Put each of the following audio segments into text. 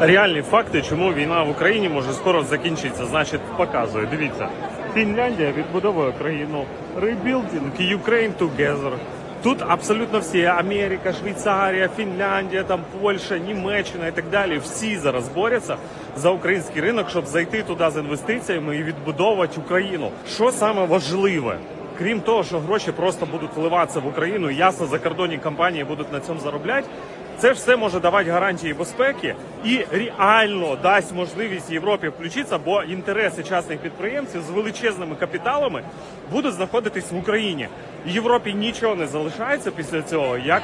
реальні факти, чому війна в Україні може скоро закінчитися. Значить, показую. Дивіться, Фінляндія відбудовує країну. Rebuilding Ukraine together. Тут абсолютно всі Америка, Швейцарія, Фінляндія, там Польща, Німеччина і так далі. Всі зараз борються за український ринок, щоб зайти туди з інвестиціями і відбудовувати Україну. Що саме важливе? Крім того, що гроші просто будуть вливатися в Україну, ясно, закордонні компанії будуть на цьому заробляти. Це все може давати гарантії безпеки і реально дасть можливість Європі включитися, бо інтереси частних підприємців з величезними капіталами будуть знаходитись в Україні. Європі нічого не залишається після цього, як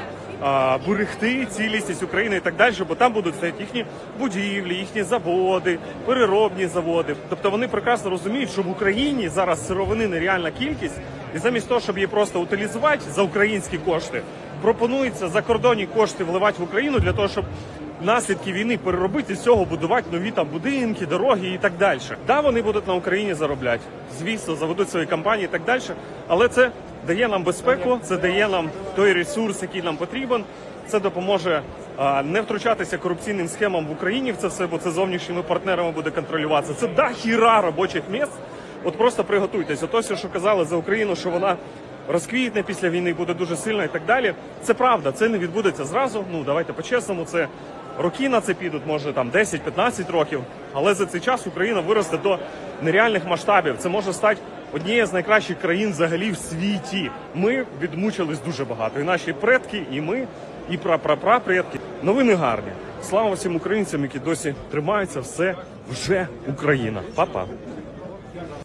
берегти цілісність України і так далі, бо там будуть стояти їхні будівлі, їхні заводи, переробні заводи. Тобто вони прекрасно розуміють, що в Україні зараз сировини нереальна кількість, і замість того, щоб її просто утилізувати за українські кошти, пропонується закордонні кошти вливати в Україну для того, щоб наслідки війни переробити з цього будувати нові там будинки, дороги і так далі. Да, вони будуть на Україні заробляти. Звісно, заведуть свої компанії і так далі. Але це дає нам безпеку, це дає нам той ресурс, який нам потрібен. Це допоможе а, не втручатися корупційним схемам в Україні в це все, бо це зовнішніми партнерами буде контролюватися. Це да хіра робочих місць. От просто приготуйтесь. Ото все, що казали за Україну, що вона розквітне після війни, буде дуже сильна і так далі. Це правда, це не відбудеться зразу. Ну давайте по-чесному, це роки на це підуть, може там 10-15 років. Але за цей час Україна виросте до нереальних масштабів. Це може стати однією з найкращих країн взагалі в світі. Ми відмучились дуже багато. І наші предки, і ми, і прапрапрапредки. Новини гарні. Слава всім українцям, які досі тримаються. Все вже Україна. Па-па.